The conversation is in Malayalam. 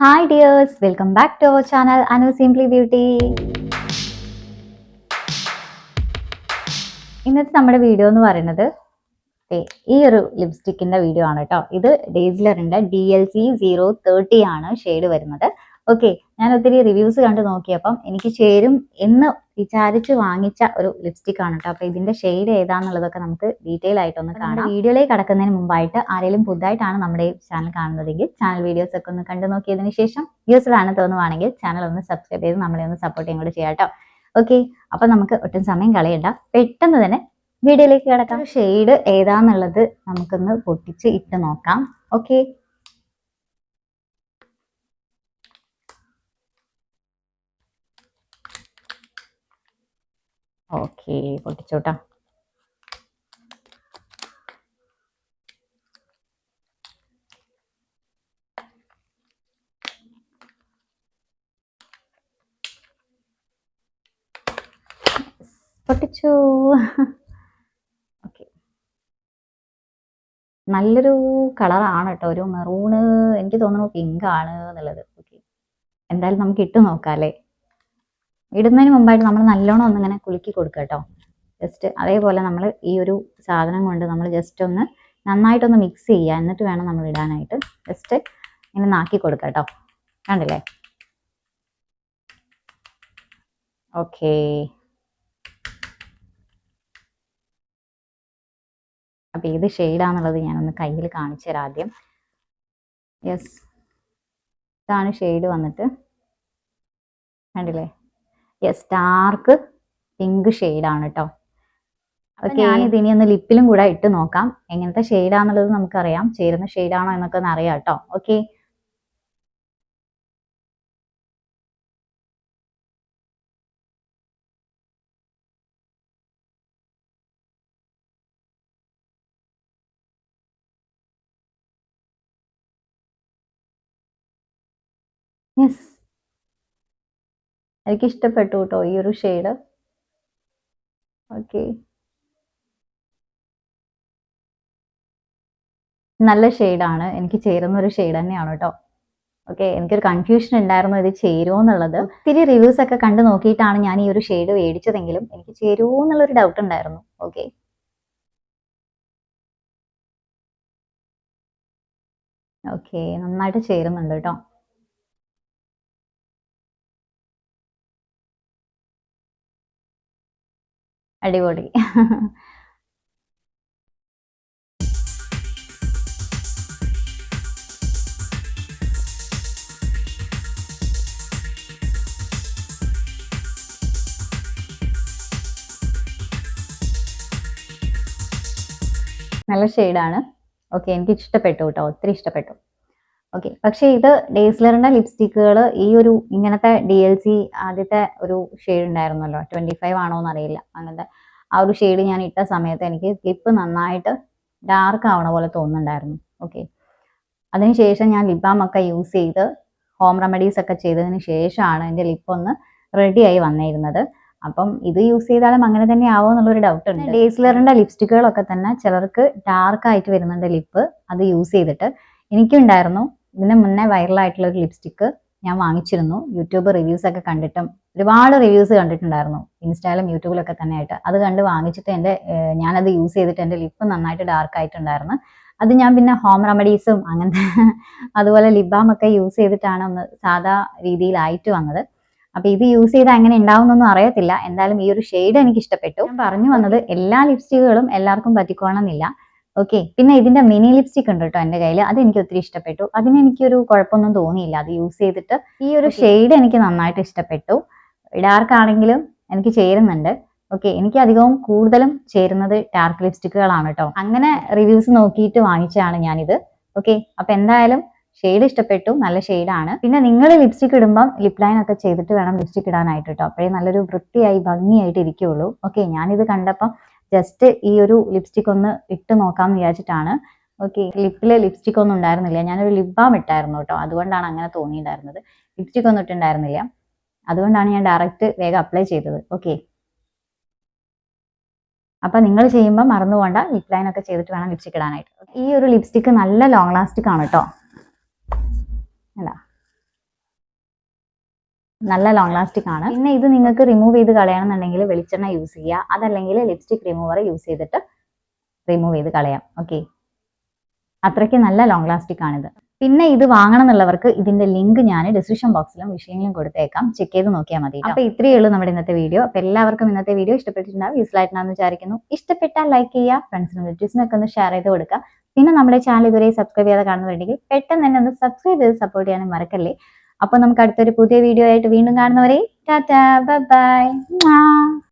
Hi dears welcome back to our channel Anu simply beauty ഇന്നത്തെ നമ്മുടെ വീഡിയോ എന്ന് പറയുന്നത് ഈ ഒരു ലിപ്സ്റ്റിക്കിന്റെ വീഡിയോ ആണ് കേട്ടോ. ഇത് ഡേസിലറിന്റെ D L C zero thirty ആണ് ഷെയ്ഡ് വരുന്നത്. ഓക്കെ ഞാൻ ഒത്തിരി റിവ്യൂസ് കണ്ട് നോക്കിയപ്പം എനിക്ക് ചേരും എന്ന് വിചാരിച്ച് വാങ്ങിച്ച ഒരു ലിപ്സ്റ്റിക് ആണ് കേട്ടോ അപ്പൊ ഇതിന്റെ ഷെയ്ഡ് ഏതാന്നുള്ളതൊക്കെ നമുക്ക് ഡീറ്റെയിൽ ആയിട്ടൊന്ന് കാണാം. വീഡിയോയിലേക്ക് കടക്കുന്നതിന് മുമ്പായിട്ട് ആരെങ്കിലും പുതുതായിട്ടാണ് നമ്മുടെ ചാനൽ കാണുന്നതെങ്കിൽ ചാനൽ വീഡിയോസ് ഒക്കെ ഒന്ന് കണ്ടു നോക്കിയതിനു ശേഷം യൂസ്ഫുൾ ആണ് തോന്നുവാണെങ്കിൽ ചാനൽ ഒന്ന് സബ്സ്ക്രൈബ് ചെയ്ത് നമ്മളെ ഒന്ന് സപ്പോർട്ട് ചെയ്യും കൂടെ ചെയ്യാം കേട്ടോ ഓക്കെ അപ്പൊ നമുക്ക് ഒട്ടും സമയം കളയണ്ട. പെട്ടെന്ന് തന്നെ വീഡിയോയിലേക്ക് കിടക്കാം. ഷെയ്ഡ് ഏതാന്നുള്ളത് നമുക്കൊന്ന് പൊട്ടിച്ച് ഇട്ട് നോക്കാം. ഓക്കെ ഓക്കെ പൊട്ടിച്ചോട്ടാ. പൊട്ടിച്ചു. നല്ലൊരു കളറാണ് കേട്ടോ. ഒരു മെറൂണ് എനിക്ക് തോന്നുന്നു പിങ്ക് ആണ് എന്നുള്ളത്. ഓക്കെ. എന്തായാലും നമുക്ക് ഇട്ട് നോക്കാം അല്ലേ? ഇടുന്നതിന് മുമ്പായിട്ട് നമ്മൾ നല്ലോണം ഒന്നിങ്ങനെ കുലുക്കി കൊടുക്കുക കേട്ടോ. ജസ്റ്റ് അതേപോലെ നമ്മൾ ഈ ഒരു സാധനം കൊണ്ട് നമ്മൾ ജസ്റ്റ് ഒന്ന് നന്നായിട്ടൊന്ന് മിക്സ് ചെയ്യുക. എന്നിട്ട് വേണം നമ്മൾ ഇടാനായിട്ട് ജസ്റ്റ് ഇങ്ങനെ നാക്കി കൊടുക്കുക കേട്ടോ. കണ്ടില്ലേ? ഓക്കേ അപ്പോൾ ഏത് ഷെയ്ഡാന്നുള്ളത് ഞാനൊന്ന് കയ്യിൽ കാണിച്ചു തരാം ആദ്യം. യെസ് ഇതാണ് ഷെയ്ഡ് വന്നിട്ട്. കണ്ടില്ലേ? യെസ് ഡാർക്ക് പിങ്ക് ഷെയ്ഡാണ് കേട്ടോ അപ്പൊ ഞാൻ ഇനി ഒന്ന് ലിപ്പിലും കൂടെ ഇട്ട് നോക്കാം. എങ്ങനത്തെ ഷെയ്ഡാന്നുള്ളത് നമുക്കറിയാം. ചേരുന്ന ഷെയ്ഡാണോ എന്നൊക്കെ ഒന്ന് അറിയാം കേട്ടോ ഓക്കെ യെസ് എനിക്ക് ഇഷ്ടപ്പെട്ടു കേട്ടോ ഈ ഒരു ഷെയ്ഡ്. ഓക്കെ. നല്ല ഷെയ്ഡാണ്. എനിക്ക് ചേരുന്ന ഒരു ഷെയ്ഡ് തന്നെയാണ് കേട്ടോ ഓക്കെ എനിക്കൊരു കൺഫ്യൂഷൻ ഉണ്ടായിരുന്നു ഇത് ചേരുമോ എന്നുള്ളത്. ഒത്തിരി റിവ്യൂസ് ഒക്കെ കണ്ടു നോക്കിയിട്ടാണ് ഞാൻ ഈ ഒരു ഷെയ്ഡ് മേടിച്ചതെങ്കിലും എനിക്ക് ചേരുമോ എന്നുള്ളൊരു ഡൗട്ട് ഉണ്ടായിരുന്നു. ഓക്കെ. ഓക്കെ നന്നായിട്ട് ചേരുന്നുണ്ട് കേട്ടോ അടിപൊളി. നല്ല ഷെയ്ഡാണ് ഓക്കെ എനിക്ക് ഇഷ്ടപ്പെട്ടു കേട്ടോ. ഒത്തിരി ഇഷ്ടപ്പെട്ടു. ഓക്കെ പക്ഷേ ഇത് ഡേസ്ലറിന്റെ ലിപ്സ്റ്റിക്കുകൾ ഈ ഒരു ഇങ്ങനത്തെ ഡി എൽ സി ആദ്യത്തെ ഒരു ഷെയ്ഡ് ഉണ്ടായിരുന്നല്ലോ. ട്വന്റി ഫൈവ് ആണോ എന്നറിയില്ല. അങ്ങനത്തെ ആ ഒരു ഷെയ്ഡ് ഞാൻ ഇട്ട സമയത്ത് എനിക്ക് ലിപ്പ് നന്നായിട്ട് ഡാർക്ക് ആവണ പോലെ തോന്നുന്നുണ്ടായിരുന്നു. ഓക്കെ അതിനുശേഷം ഞാൻ ലിപ് ബാം ഒക്കെ യൂസ് ചെയ്ത് ഹോം റെമഡീസ് ഒക്കെ ചെയ്തതിന് ശേഷമാണ് എന്റെ ലിപ്പ് ഒന്ന് റെഡി ആയി വന്നിരുന്നത്. അപ്പം ഇത് യൂസ് ചെയ്താലും അങ്ങനെ തന്നെ ആവോ എന്നുള്ളൊരു ഡൗട്ട് ഉണ്ട്. ഡേസ്ലറിന്റെ ലിപ്സ്റ്റിക്കുകളൊക്കെ തന്നെ ചിലർക്ക് ഡാർക്ക് ആയിട്ട് വരുന്നുണ്ട് ലിപ്പ് അത് യൂസ് ചെയ്തിട്ട്. എനിക്കുണ്ടായിരുന്നു ഇതിന് മുന്നേ വൈറൽ ആയിട്ടുള്ള ഒരു ലിപ്സ്റ്റിക്ക് ഞാൻ വാങ്ങിച്ചിരുന്നു. യൂട്യൂബ് റിവ്യൂസ് ഒക്കെ കണ്ടിട്ടും ഒരുപാട് റിവ്യൂസ് കണ്ടിട്ടുണ്ടായിരുന്നു. ഇൻസ്റ്റായിലും യൂട്യൂബിലൊക്കെ തന്നെ ആയിട്ട് അത് കണ്ട് വാങ്ങിച്ചിട്ട് എന്റെ ഞാനത് യൂസ് ചെയ്തിട്ട് എന്റെ ലിപ്പ് നന്നായിട്ട് ഡാർക്ക് ആയിട്ടുണ്ടായിരുന്നു. അത് ഞാൻ പിന്നെ ഹോം റെമഡീസും അങ്ങനത്തെ അതുപോലെ ലിപ് ബാം ഒക്കെ യൂസ് ചെയ്തിട്ടാണ് ഒന്ന് സാധാ രീതിയിലായിട്ട് വന്നത്. അപ്പൊ ഇത് യൂസ് ചെയ്താൽ എങ്ങനെ ഉണ്ടാവുന്നൊന്നും അറിയത്തില്ല. എന്തായാലും ഈ ഒരു ഷെയ്ഡ് എനിക്ക് ഇഷ്ടപ്പെട്ടു. ഞാൻ പറഞ്ഞു വന്നത് എല്ലാ ലിപ്സ്റ്റിക്കുകളും എല്ലാവർക്കും പറ്റിക്കോണമെന്നില്ല ഓക്കെ പിന്നെ ഇതിന്റെ മിനി ലിപ്സ്റ്റിക് ഉണ്ട് കേട്ടോ എന്റെ കയ്യിൽ അത് എനിക്ക് ഒത്തിരി ഇഷ്ടപ്പെട്ടു. അതിന് എനിക്കൊരു കുഴപ്പമൊന്നും തോന്നിയില്ല. അത് യൂസ് ചെയ്തിട്ട് ഈ ഒരു ഷെയ്ഡ് എനിക്ക് നന്നായിട്ട് ഇഷ്ടപ്പെട്ടു. ഡാർക്ക് ആണെങ്കിലും എനിക്ക് ചേരുന്നുണ്ട്. ഓക്കെ എനിക്ക് അധികവും കൂടുതലും ചേരുന്നത് ഡാർക്ക് ലിപ്സ്റ്റിക്കുകളാണ് കേട്ടോ. അങ്ങനെ റിവ്യൂസ് നോക്കിയിട്ട് വാങ്ങിച്ചതാണ് ഞാനിത്. ഓക്കെ അപ്പൊ എന്തായാലും ഷെയ്ഡ് ഇഷ്ടപ്പെട്ടു. നല്ല ഷെയ്ഡാണ് പിന്നെ നിങ്ങൾ ലിപ്സ്റ്റിക് ഇടുമ്പം ലിപ് ലൈൻ ഒക്കെ ചെയ്തിട്ട് വേണം ലിപ്സ്റ്റിക് ഇടാനായിട്ട് കേട്ടോ. അപ്പോഴേ നല്ലൊരു വൃത്തിയായി ഭംഗിയായിട്ട് ഇരിക്കുള്ളൂ. ഓക്കെ ഞാനിത് കണ്ടപ്പം ജസ്റ്റ് ഈ ഒരു ലിപ്സ്റ്റിക് ഒന്ന് ഇട്ട് നോക്കാമെന്ന് വിചാരിച്ചിട്ടാണ്. ഓക്കെ ലിപ്പിൽ ലിപ്സ്റ്റിക് ഒന്നും ഉണ്ടായിരുന്നില്ല. ഞാനൊരു ലിപ് ബാം ഇട്ടായിരുന്നു കേട്ടോ അതുകൊണ്ടാണ് അങ്ങനെ തോന്നിയിട്ടുണ്ടായിരുന്നത്. ലിപ്സ്റ്റിക് ഒന്നും ഇട്ടുണ്ടായിരുന്നില്ല അതുകൊണ്ടാണ് ഞാൻ ഡയറക്റ്റ് വേഗം അപ്ലൈ ചെയ്തത്. ഓക്കെ അപ്പൊ നിങ്ങൾ ചെയ്യുമ്പോൾ മറന്നു പോകണ്ട ലിപ് ലൈൻ ഒക്കെ ചെയ്തിട്ട് വേണം ലിപ്സ്റ്റിക് ഇടാനായിട്ട്. ഈ ഒരു ലിപ്സ്റ്റിക് നല്ല ലോങ് ലാസ്റ്റിക് ആണ് കേട്ടോ അല്ല നല്ല ലോങ് ലാസ്റ്റിക് ആണ്. പിന്നെ ഇത് നിങ്ങൾക്ക് റിമൂവ് ചെയ്ത് കളയണമെന്നുണ്ടെങ്കിൽ വെളിച്ചെണ്ണ യൂസ് ചെയ്യുക. അതല്ലെങ്കിൽ ലിപ്സ്റ്റിക് റിമൂവർ യൂസ് ചെയ്തിട്ട് റിമൂവ് ചെയ്ത് കളയാം. ഓക്കെ അത്രയ്ക്ക് നല്ല ലോങ് ലാസ്റ്റിക് ആണിത് പിന്നെ ഇത് വാങ്ങണം എന്നുള്ളവർക്ക് ഇതിന്റെ ലിങ്ക് ഞാൻ ഡിസ്ക്രിപ്ഷൻ ബോക്സിലും വിഷയങ്ങളിലും കൊടുത്തേക്കാം. ചെക്ക് ചെയ്ത് നോക്കിയാൽ മതി അപ്പൊ ഇത്രയേ ഉള്ളൂ നമ്മുടെ ഇന്നത്തെ വീഡിയോ അപ്പൊ എല്ലാവർക്കും ഇന്നത്തെ വീഡിയോ ഇഷ്ടപ്പെട്ടിട്ടുണ്ടാവും യൂസ്ഫുൾ ആയിട്ടുണ്ടാവും വിചാരിക്കുന്നു. ഇഷ്ടപ്പെട്ടാൽ ലൈക്ക് ചെയ്യുക ഫ്രണ്ട്സിനും റിലേറ്റീവ്സിനൊക്കെ ഒന്ന് ഷെയർ ചെയ്ത് കൊടുക്കുക. പിന്നെ നമ്മുടെ ചാനൽ ഇതുവരെ സബ്സ്ക്രൈബ് ചെയ്യാതെ കാണുന്നുണ്ടെങ്കിൽ പെട്ടെന്ന് തന്നെ ഒന്ന് സബ്സ്ക്രൈബ് ചെയ്ത് സപ്പോർട്ട് ചെയ്യാനും മറക്കല്ലേ? അപ്പൊ നമുക്ക് അടുത്തൊരു പുതിയ വീഡിയോ ആയിട്ട് വീണ്ടും കാണുന്നവരെ ടാറ്റാ ബൈ ബൈ